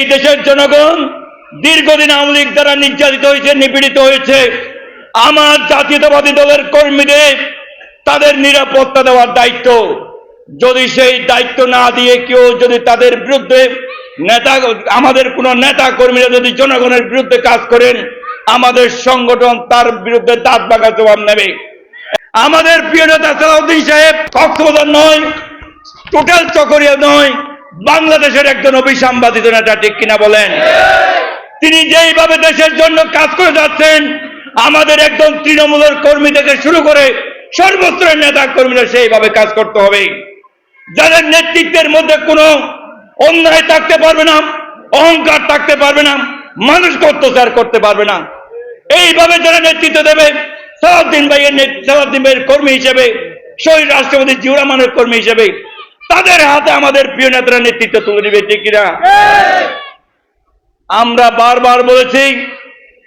এই দেশের জনগণ দীর্ঘদিন আওয়ামী লীগ দ্বারা নির্যাতিত হয়েছে, নিপীড়িত হয়েছে। আমার জাতীয়তাবাদী দলের কর্মীদের তাদের নিরাপত্তা দেওয়ার দায়িত্ব। যদি সেই দায়িত্ব না দিয়ে কেউ যদি তাদের বিরুদ্ধে নেতা, আমাদের কোনো নেতা কর্মীরা যদি জনগণের বিরুদ্ধে কাজ করেন, আমাদের সংগঠন তার বিরুদ্ধে দাঁত বাঁকা জবাব নেবে। আমাদের প্রিয় নেতা সালাউদ্দিন সাহেব কক্সবাজার নয়, টোটাল চকরিয়া নয় বাংলাদেশের একজন অভিসাম্বাদিত নেতা ঠিক কিনা বলেন? তিনি যেইভাবে দেশের জন্য কাজ করে যাচ্ছেন, আমাদের একদম তৃণমূলের কর্মী থেকে শুরু করে সর্বস্তরের নেতা কর্মীরা সেইভাবে কাজ করতে হবে। যাদের নেতৃত্বের মধ্যে কোনো অন্যায় থাকতে পারবে না, অহংকার থাকতে পারবে না, মানুষকে অত্যাচার করতে পারবে না। এইভাবে যারা নেতৃত্ব দেবে, সালাউদ্দিন ভাইয়ের সালাউদ্দিন ভাইয়ের কর্মী হিসেবে, শহীদ রাষ্ট্রপতি জিউরামানের কর্মী হিসেবে তাদের হাতে আমাদের প্রিয় নেতারা নেতৃত্ব তুলে দিবে ঠিক কিনা? আমরা বারবার বলেছি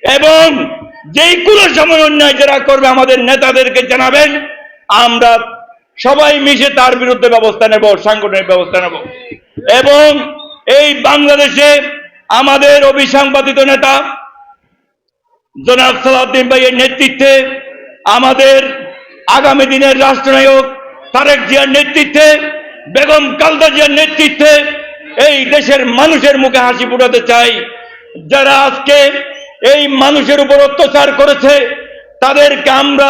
এবং যেই কোনো সময় অন্যায় যারা করবে আমাদের নেতাদেরকে জানাবেন আমরা সবাই মিশে তার বিরুদ্ধে ব্যবস্থা নেব সাংগঠনিক ব্যবস্থা নেব। এবং এই বাংলাদেশে আমাদের অবিসাংবাদিত নেতা জনাব সালাউদ্দিন ভাইয়ের নেতৃত্বে আমাদের আগামী দিনের রাষ্ট্রনায়ক তারেক জিয়ার নেতৃত্বে বেগম কালদা জিয়ার নেতৃত্বে এই দেশের মানুষের মুখে হাসি ফুটাতে চাই। যারা আজকে এই মানুষের উপর অত্যাচার করেছে, তাদেরকে আমরা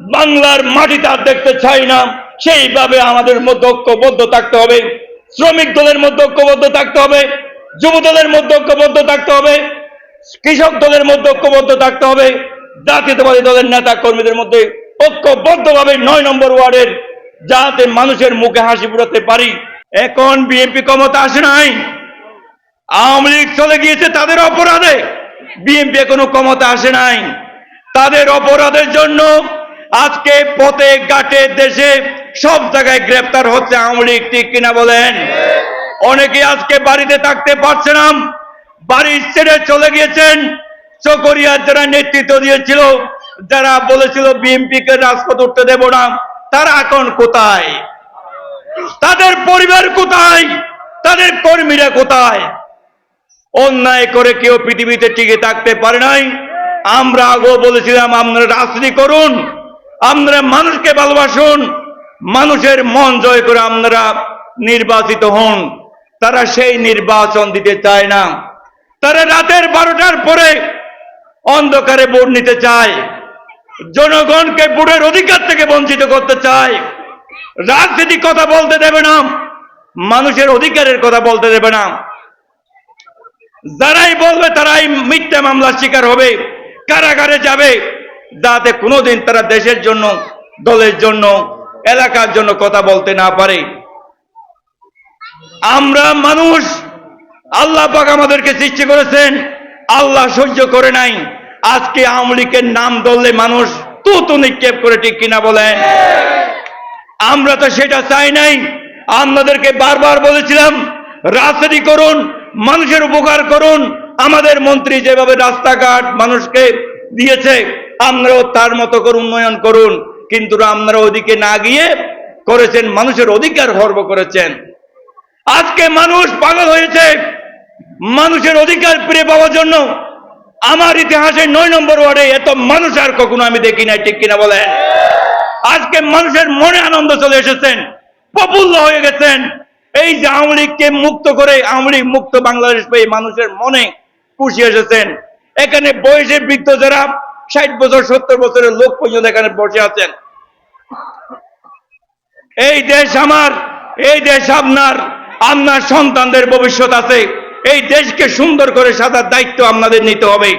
বাংলার মাটিতে আর দেখতে চাই না। সেইভাবে আমাদের মধ্যে ঐক্যবদ্ধ থাকতে হবে। শ্রমিক দলের মধ্যে ঐক্যবদ্ধ থাকতে হবে। যুব দলের মধ্যে ঐক্যবদ্ধ থাকতে হবে। কৃষক দলের মধ্যে ঐক্যবদ্ধ থাকতে হবে। জাতীয়তাবাদী দলের নেতা কর্মীদের মধ্যে ঐক্যবদ্ধভাবে নয় নম্বর ওয়ার্ডের যাতে মানুষের মুখে হাসি ফুটাতে পারি। এখন বিএনপি ক্ষমতা আসে নাই। আওয়ামী লীগ চলে গিয়েছে তাদের অপরাধে। বিএনপি এখনও ক্ষমতা আসে নাই। তাদের অপরাধের জন্য আজকে পথে, ঘাটে, দেশে সব জায়গায় গ্রেপ্তার হচ্ছে আওয়ামী লীগ, ঠিক কিনা বলেন? অনেকে আজকে বাড়িতে থাকতে পারছে না। বাড়ি ছেড়ে চলে গিয়েছেন। চকরিয়ার যারা নেতৃত্ব দিয়েছিল, যারা বলেছিল বিএনপিকে রাজপথ উঠতে দেব না। তারা এখন কোথায়? তাদের পরিবার কোথায়? তাদের কর্মীরা কোথায়? অন্যায় করে কেউ পৃথিবীতে টিকে থাকতে পারে নাই। আমরা আগেও বলেছিলাম, আপনারা রাজনীতি করুন, আপনারা মানুষকে ভালোবাসুন, মানুষের মন জয় করে আপনারা নির্বাচিত হন। তারা সেই নির্বাচন দিতে চায় না। তারা রাতের বারোটার পরে অন্ধকারে ভোট নিতে চায়। জনগণকে ভোটের অধিকার থেকে বঞ্চিত করতে চায়। রাজনীতি কথা বলতে দেবে না। মানুষের অধিকারের কথা বলতে দেবে না। যারাই বলবে তারাই মিথ্যা মামলার শিকার হবে। কারাগারে যাবে। যাতে কোনোদিন তারা দেশের জন্য, দলের জন্য, এলাকার জন্য কথা বলতে না পারে। আমরা মানুষ, আল্লাহ পাক আমাদেরকে সৃষ্টি করেছেন। আল্লাহ সহ্য করে নাই। আজকে আওয়ামী লীগের নাম ধরলে মানুষ তু তু নিক্ষেপ করে ঠিক কিনা বলেন আমরা তো সেটা চাই নাই। আপনাদেরকে বারবার বলেছিলাম, রাজনীতি করুন, মানুষের উপকার করুন। আমাদের মন্ত্রী যেভাবে রাস্তাঘাট মানুষকে দিয়েছে আপনারাও তার মতো করে উন্নয়ন করুন। কিন্তু আপনারা ওদিকে না গিয়ে করেছেন, মানুষের অধিকার খর্ব করেছেন। আজকে মানুষ পাগল হয়েছে। মানুষের অধিকার ফিরে পাওয়ার জন্য আমার ইতিহাসে নয় নম্বর ওয়ার্ডে এত মানুষ আর কখনো আমি দেখি নাই, ঠিক কিনা বলেন? আজকে মানুষের মনে আনন্দ চলে এসেছেন, প্রফুল্ল হয়ে গেছেন। এই যে আওয়ামী মুক্ত করে, আওয়ামী মুক্ত বাংলাদেশ পেয়ে মানুষের মনে খুশি এসেছেন। এখানে বয়সে বৃদ্ধ যারা, ষাট বছর, সত্তর বছরের লোক পর্যন্ত এখানে বসে আছেন। এই দেশ আমার, এই দেশ আপনার আপনার সন্তানদের ভবিষ্যৎ আছে। এই দেশকে সুন্দর করে সাজার দায়িত্ব আপনাদের নিতে হবে।